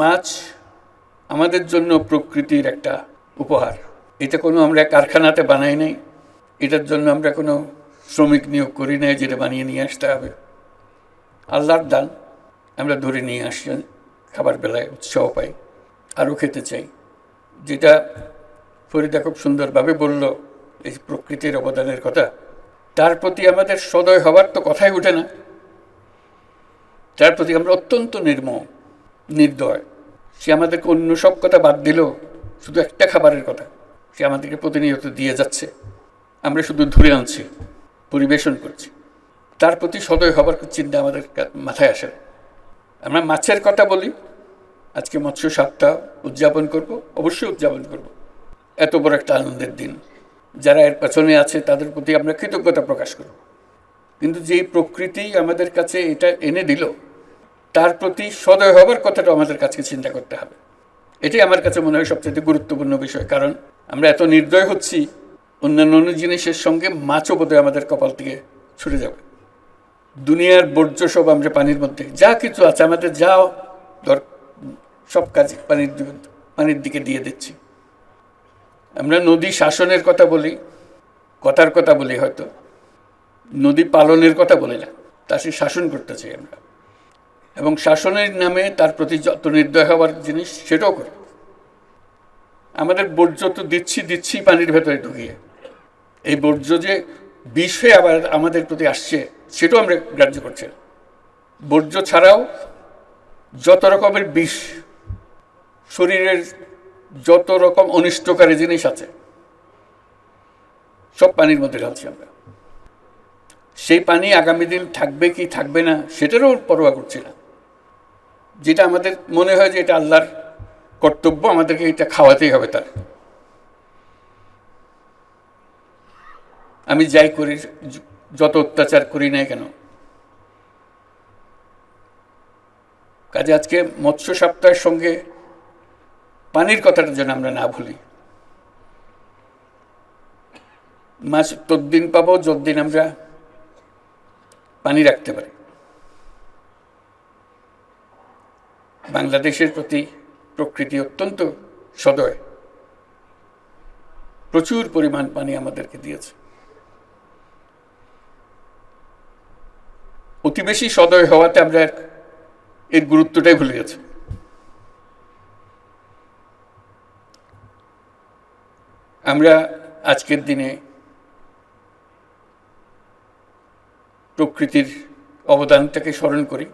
মাছ আমাদের জন্য প্রকৃতির একটা উপহার। এটা কোনো আমরা কারখানাতে বানাই নাই। এটার জন্য আমরা কোনো শ্রমিক নিয়োগ করি নাই যেটা বানিয়ে নিয়ে আসতে হবে। আল্লাহর দান আমরা ধরে নিয়ে আসি, খাবার বেলায় উৎসাহ পাই, আরও খেতে চাই। যেটা ফরিদা খুব সুন্দরভাবে বলল এই প্রকৃতির অবদানের কথা। তার প্রতি আমাদের সদয় হবার তো কথাই ওঠে না। তার প্রতি আমরা অত্যন্ত নির্মম। নির্দয়। সে আমাদেরকে অন্য সব কথা বাদ দিল, শুধু একটা খাবারের কথা। সে আমাদেরকে প্রতিনিয়ত দিয়ে যাচ্ছে। আমরা শুধু ধরে আনছি, পরিবেশন করছি। তার প্রতি সদয় হবার চিন্তা আমাদের মাথায় আসে। আমরা মাছের কথা বলি, আজকে মৎস্য সপ্তাহ উদযাপন করব, অবশ্যই উদযাপন করব। এত বড় একটা আনন্দের দিন। যারা এর পেছনে আছে, তাদের প্রতি আমরা কৃতজ্ঞতা প্রকাশ করব। কিন্তু যেই প্রকৃতি আমাদের কাছে এটা এনে দিল তার প্রতি সদয় হবার কথাটা আমাদের কাছে চিন্তা করতে হবে। এটাই আমার কাছে মনে হয় সবচেয়ে গুরুত্বপূর্ণ বিষয়। কারণ আমরা এত নির্দয় হচ্ছি, অন্যান্য অন্য জিনিসের সঙ্গে মাছও বোধহয় আমাদের কপাল থেকে ছুটে যাবে। দুনিয়ার বর্জ্য সব আমরা পানির মধ্যে, যা কিছু আছে আমাদের যা দর, সব কাজ পানির পানির দিকে দিয়ে দিচ্ছি। আমরা নদী শাসনের কথা বলি, কথার কথা বলি হয়তো। নদী পালনের কথা বলি না, তা সে শাসন করতে চাই আমরা। এবং শাসনের নামে তার প্রতি যত নির্দয় হওয়ার জিনিস, সেটাও করি। আমাদের বর্জ্য তো দিচ্ছি দিচ্ছি, পানির ভেতরে ঢুকিয়ে। এই বর্জ্য যে বিষ আবার আমাদের প্রতি আসছে, সেটাও আমরা গ্রাহ্য করছি বর্জ্য ছাড়াও যত রকমের বিষ, শরীরের যত রকম অনিষ্টকারী জিনিস আছে, সব পানির মধ্যে ঢালছি আমরা। সেই পানি আগামী দিন থাকবে কি থাকবে না, সেটারও পরোয়া করছি না। যেটা আমাদের মনে হয় যে এটা আল্লাহর কর্তব্য, আমাদেরকে এটা খাওয়াতেই হবে তার। আমি যাই করি, যত অত্যাচার করি না কেন। কাজে আজকে মৎস্য সপ্তাহের সঙ্গে পানির কথাটা যেন আমরা না ভুলি। মাছ তদ্দিন পাবো যতদিন আমরা পানি রাখতে পারি। বাংলাদেশের প্রতি প্রকৃতি অত্যন্ত সদয়। প্রচুর পরিমাণ পানি আমাদেরকে দিয়েছে। অতি বেশি সদয় হওয়াতে আমরা এর গুরুত্বটাই ভুলে গেছি। আমরা আজকের দিনে প্রকৃতির অবদানটাকে স্মরণ করি।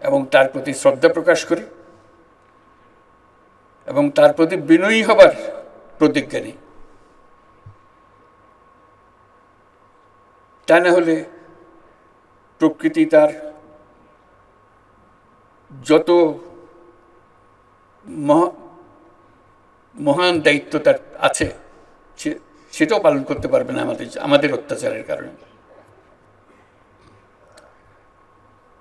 এবং তার প্রতি শ্রদ্ধা প্রকাশ করি এবং তার প্রতি বিনয়ী হবার প্রতিজ্ঞা নিই। তা না হলে প্রকৃতি তার যত মহা- মহান দায়িত্ব তার আছে সেটাও পালন করতে পারবে না আমাদের আমাদের অত্যাচারের কারণে।